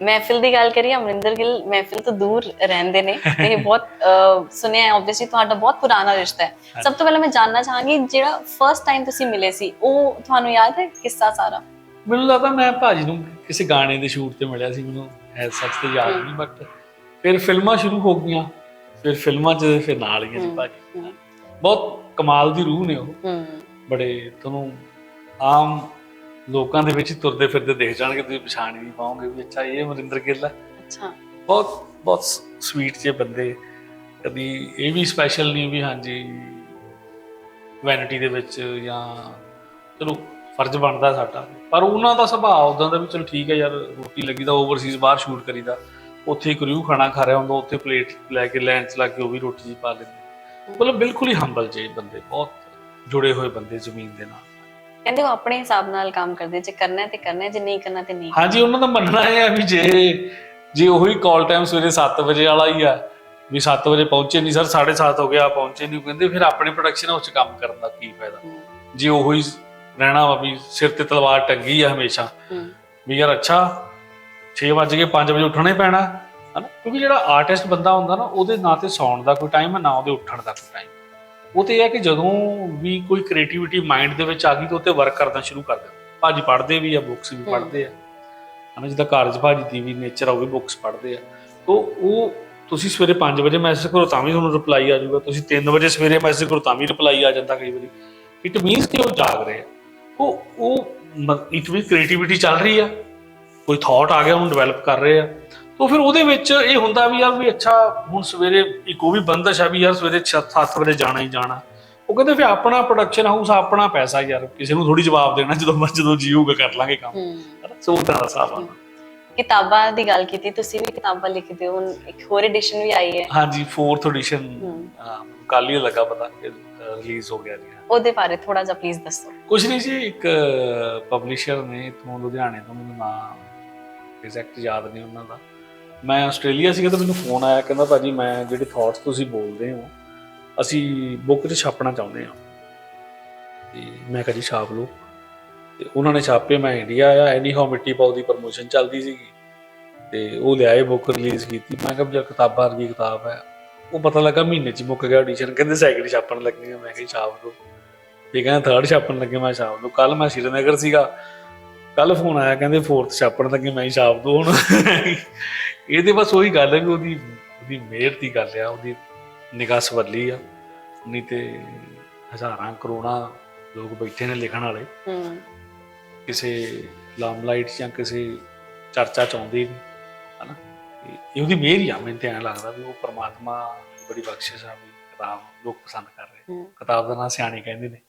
ਮਹਿਫਿਲ ਦੀ ਗੱਲ ਕਰੀਏ ਅਮਰਿੰਦਰ ਗਿੱਲ ਮਹਿਫਿਲ ਤੋਂ ਦੂਰ ਰਹਿੰਦੇ ਨੇ। ਤੇ ਇਹ ਬਹੁਤ ਸੁਣਿਆ ਹੈ ਆਬਵੀਅਸਲੀ ਤੁਹਾਡਾ ਬਹੁਤ ਪੁਰਾਣਾ ਰਿਸ਼ਤਾ ਹੈ। ਸਭ ਤੋਂ ਪਹਿਲਾਂ ਮੈਂ ਜਾਨਣਾ ਚਾਹਾਂਗੀ ਜਿਹੜਾ ਫਰਸਟ ਟਾਈਮ ਤੁਸੀਂ ਮਿਲੇ ਸੀ ਉਹ ਤੁਹਾਨੂੰ ਯਾਦ ਹੈ ਕਿੱਸਾ ਸਾਰਾ? ਮੈਨੂੰ ਲੱਗਦਾ ਮੈਂ ਭਾਜੀ ਨੂੰ ਕਿਸੇ ਗਾਣੇ ਦੇ ਸ਼ੂਟ ਤੇ ਮਿਲਿਆ ਸੀ ਮੈਨੂੰ ਐ ਸੱਚ ਤੇ ਯਾਦ ਨਹੀਂ ਬਟ ਫਿਰ ਫਿਲਮਾਂ ਸ਼ੁਰੂ ਹੋ ਗਈਆਂ ਫਿਰ ਫਿਲਮਾਂ 'ਚ ਫਿਰ ਨਾਲ ਹੀ ਜੀ ਭਾਜੀ। ਬਹੁਤ ਕਮਾਲ ਦੀ ਰੂਹ ਨੇ ਉਹ। ਬੜੇ ਤੁਹਾਨੂੰ ਆਮ ਲੋਕਾਂ ਦੇ ਵਿੱਚ ਹੀ ਤੁਰਦੇ ਫਿਰਦੇ ਦੇਖ ਜਾਣਗੇ ਤੁਸੀਂ ਪਛਾਣ ਹੀ ਨਹੀਂ ਪਾਓਗੇ ਵੀ ਅੱਛਾ ਇਹ ਅਮਰਿੰਦਰ ਗਿੱਲ ਹੈ। ਅੱਛਾ। ਬਹੁਤ ਬਹੁਤ ਸਵੀਟ ਜਿਹੇ ਬੰਦੇ। ਕਦੀ ਇਹ ਵੀ ਸਪੈਸ਼ਲ ਨਹੀਂ ਵੀ ਹਾਂਜੀ ਵੈਨਿਟੀ ਦੇ ਵਿੱਚ ਜਾਂ ਚਲੋ ਫਰਜ਼ ਬਣਦਾ ਸਾਡਾ। ਪਰ ਉਹਨਾਂ ਦਾ ਸੁਭਾਅ ਉਦਾਂ ਦਾ ਵੀ ਚਲੋ ਠੀਕ ਹੈ ਯਾਰ ਰੋਟੀ ਲੱਗੀ ਦਾ ਓਵਰਸੀਜ਼ ਬਾਹਰ ਸ਼ੂਟ ਕਰੀਦਾ। ਉੱਥੇ ਕਰਿਊ ਖਾਣਾ ਖਾ ਰਿਹਾ ਹੁੰਦਾ ਉੱਥੇ ਪਲੇਟ ਲੈ ਕੇ ਲੈਣ ਚ ਲੱਗ ਕੇ ਉਹ ਵੀ ਰੋਟੀ ਜੀ ਪਾ ਲੈਂਦੇ। ਮਤਲਬ ਬਿਲਕੁਲ ਹੀ ਹੰਬਲ ਜੇ ਬੰਦੇ ਬਹੁਤ ਜੁੜੇ ਹੋਏ ਬੰਦੇ ਜ਼ਮੀਨ ਦੇ ਨਾਲ। ਕਹਿੰਦੇ ਉਹ ਆਪਣੇ ਹਿਸਾਬ ਨਾਲ ਕੰਮ ਕਰਦੇ ਜੇ ਕਰਨਾ ਹੈ ਤੇ ਕਰਨਾ ਹੈ ਜੇ ਨਹੀਂ ਕਰਨਾ ਤੇ ਨਹੀਂ ਹਾਂਜੀ ਉਹਨਾਂ ਦਾ ਮੰਨਣਾ ਇਹ ਹੈ ਵੀ ਜੇ ਜੇ ਉਹੀ ਕਾਲ ਟਾਈਮ ਸਵੇਰੇ 7 ਵਜੇ ਵਾਲਾ ਹੀ ਆ ਵੀ 7 ਵਜੇ ਪਹੁੰਚੇ ਨਹੀਂ ਸਰ 7:30 ਹੋ ਗਿਆ ਪਹੁੰਚੇ ਨਹੀਂ ਕਹਿੰਦੇ ਫਿਰ ਆਪਣੇ ਪ੍ਰੋਡਕਸ਼ਨ ਹਾਊਸ 'ਚ ਕੰਮ ਕਰਨ ਦਾ ਕੀ ਫਾਇਦਾ? ਜੇ ਉਹੀ ਰਹਿਣਾ ਵਾ ਵੀ ਸਿਰ ਤੇ ਤਲਵਾਰ ਟੰਗੀ ਆ ਹਮੇਸ਼ਾ ਹਮ, ਵੀ ਯਾਰ ਅੱਛਾ 6 ਵਜੇ ਕੇ 5 ਵਜੇ ਉੱਠਣਾ ਹੀ ਪੈਣਾ ਹਨਾ? ਕਿਉਂਕਿ ਜਿਹੜਾ ਆਰਟਿਸਟ ਬੰਦਾ ਹੁੰਦਾ ਨਾ ਉਹਦੇ ਨਾ ਤੇ ਸੌਣ ਦਾ ਕੋਈ ਟਾਈਮ ਹੈ ਨਾ ਉਹਦੇ ਉੱਠਣ ਦਾ ਕੋਈ ਟਾਈਮ ਉਹ ਤੇ ਇਹ ਹੈ ਕਿ ਜਦੋਂ ਵੀ ਕੋਈ ਕ੍ਰੀਏਟੀਵਿਟੀ ਮਾਈਂਡ ਦੇ ਵਿੱਚ ਆ ਗਈ ਤਾਂ ਉੱਤੇ ਵਰਕ ਕਰਨਾ ਸ਼ੁਰੂ ਕਰ ਦਿੰਦਾ। ਭਾਜੀ ਪੜ੍ਹਦੇ ਵੀ ਆ ਬੁੱਕਸ ਵੀ ਪੜ੍ਹਦੇ ਆ। ਹਨਾ, ਜਿੱਦਾਂ ਕਾਰਜ ਭਾਜੀ ਦੀ ਵੀ ਨੇਚਰ ਆ, ਉਹ ਵੀ ਬੁੱਕਸ ਪੜ੍ਹਦੇ ਆ। ਤੋਂ ਉਹ ਤੁਸੀਂ ਸਵੇਰੇ 5 ਵਜੇ ਮੈਸੇਜ ਕਰੋ ਤਾਂ ਵੀ ਤੁਹਾਨੂੰ ਰਿਪਲਾਈ ਆ ਜਾਊਗਾ। ਤੁਸੀਂ 3 ਵਜੇ ਸਵੇਰੇ ਮੈਸੇਜ ਕਰੋ ਤਾਂ ਵੀ ਰਿਪਲਾਈ ਆ ਜਾਂਦਾ ਕਈ ਵਾਰੀ। ਇਟ ਮੀਨਸ ਕਿ ਉਹ ਜਾਗ ਰਹੇ ਆ। ਉਹ ਉਹ ਇਟ ਵੀ ਕ੍ਰੀਏਟੀਵਿਟੀ ਚੱਲ ਰਹੀ ਆ। ਕੋਈ ਥਾਟ ਆ ਗਿਆ, ਉਹਨੂੰ ਡਿਵੈਲਪ ਕਰ ਰਹੇ ਆ। ਤਾਂ ਫਿਰ ਉਹਦੇ ਵਿੱਚ ਇਹ ਹੁੰਦਾ ਵੀ ਯਾਰ ਵੀ ਅੱਛਾ ਹੁਣ ਸਵੇਰੇ ਇੱਕ ਉਹ ਵੀ ਬੰਦਸ਼ ਆ ਵੀ ਯਾਰ ਸਵੇਰੇ 7 ਵਜੇ ਜਾਣਾ ਹੀ ਜਾਣਾ। ਉਹ ਕਹਿੰਦੇ ਫਿਰ ਆਪਣਾ ਪ੍ਰੋਡਕਸ਼ਨ ਹਾਊਸ ਆਪਣਾ ਪੈਸਾ ਯਾਰ ਕਿਸੇ ਨੂੰ ਥੋੜੀ ਜਵਾਬ ਦੇਣਾ ਜਦੋਂ ਮੈਂ ਜਦੋਂ ਜੀਊਗਾ ਕਰ ਲਾਂਗੇ ਕੰਮ। ਸੋ ਉਹਦਾ ਦਾ ਆ। ਕਿਤਾਬਾਂ ਦੀ ਗੱਲ ਕੀਤੀ ਤੁਸੀਂ ਵੀ ਕਿਤਾਬਾਂ ਲਿਖਦੇ ਹੋ ਹੁਣ ਇੱਕ ਹੋਰ ਐਡੀਸ਼ਨ ਵੀ ਆਈ ਹੈ। ਹਾਂਜੀ 4th ਐਡੀਸ਼ਨ ਕੱਲ ਹੀ ਲੱਗਾ ਪਤਾ ਕਿ ਰਿਲੀਜ਼ ਹੋ ਗਿਆ ਜੀ। ਉਹਦੇ ਬਾਰੇ ਥੋੜਾ ਜਿਹਾ ਪਲੀਜ਼ ਦੱਸੋ। ਕੁਛ ਨਹੀਂ ਜੀ ਇੱਕ ਪਬਲਿਸ਼ਰ ਨੇ ਇਥੋਂ ਲੁਧਿਆਣੇ ਤੋਂ ਮੈਨੂੰ ਨਾਮ ਐਗਜ਼ੈਕਟ ਯਾਦ ਨਹੀਂ ਉਹਨਾਂ ਦਾ। ਮੈਂ ਆਸਟ੍ਰੇਲੀਆ ਸੀਗਾ ਤਾਂ ਮੈਨੂੰ ਫੋਨ ਆਇਆ, ਕਹਿੰਦਾ ਭਾਜੀ ਮੈਂ ਜਿਹੜੇ ਥਾਟਸ ਤੁਸੀਂ ਬੋਲਦੇ ਹੋ, ਅਸੀਂ ਬੁੱਕ 'ਚ ਛਾਪਣਾ ਚਾਹੁੰਦੇ ਹਾਂ। ਤੇ ਮੈਂ ਕਿਹਾ ਜੀ ਛਾਪ ਲਓ। ਤੇ ਉਹਨਾਂ ਨੇ ਛਾਪੇ, ਮੈਂ ਇੰਡੀਆ ਆਇਆ ਐਨੀ ਹਾਊ ਮਿੱਟੀ ਪਾਉ ਦੀ ਪ੍ਰਮੋਸ਼ਨ ਚੱਲਦੀ ਸੀਗੀ। ਤੇ ਉਹ ਲਿਆਏ ਬੁੱਕ ਰਿਲੀਜ਼ ਕੀਤੀ। ਮੈਂ ਕਿਹਾ ਵੀ ਕਿਤਾਬਾਂ ਵਰਗੀ ਕਿਤਾਬ ਹੈ। ਉਹ ਪਤਾ ਲੱਗਾ ਮਹੀਨੇ 'ਚ ਮੁੱਕ ਗਿਆ ਆਡੀਸ਼ਨ ਕਹਿੰਦੇ ਸੈਕਿੰਡ ਛਾਪਣ ਲੱਗੇ ਮੈਂ ਕਿਹਾ ਛਾਪ ਲਓ। ਇਹ ਕਹਿੰਦਾ ਥਰਡ ਛਾਪਣ ਲੱਗੇ, ਮੈਂ ਛਾਪ ਲਓ। ਕੱਲ ਮੈਂ ਸ਼੍ਰੀਨਗਰ ਸੀਗਾ। ਕੱਲ ਫੋਨ ਆਇਆ, ਕਹਿੰਦੇ ਫੋਰਥ ਛਾਪਣ ਲੱਗੇ, ਮੈਂ ਛਾਪ ਦੋ ਹੁਣ। ਇਹਦੇ ਬਸ ਉਹੀ ਗੱਲ ਹੈ ਵੀ ਉਹਦੀ ਉਹਦੀ ਮਿਹਰ ਦੀ ਗੱਲ ਆ ਉਹਦੀ ਨਿਗਾਹ ਸਵੱਲੀ ਆ। ਨਹੀਂ ਤੇ ਹਜ਼ਾਰਾਂ ਕਰੋੜਾਂ ਲੋਕ ਬੈਠੇ ਨੇ ਲਿਖਣ ਵਾਲੇ। ਹਮ ਕਿਸੇ ਲਾਈਟ ਜਾਂ ਕਿਸੇ ਚਰਚਾ ਚਾਹੁੰਦੇ ਨਹੀਂ ਹਨਾ? ਇਹ ਉਹਦੀ ਮਿਹਰ ਹੀ ਆ ਮੈਨੂੰ ਤੇ ਐਂ ਲੱਗਦਾ ਵੀ ਉਹ ਪ੍ਰਮਾਤਮਾ ਬੜੀ ਬਖਸ਼ਿਸ਼ ਆ ਵੀ ਕਿਤਾਬ ਲੋਕ ਪਸੰਦ ਕਰ ਰਹੇ। ਕਿਤਾਬ ਦਾ ਨਾਂ ਸਿਆਣੀ ਕਹਿੰਦੇ ਨੇ।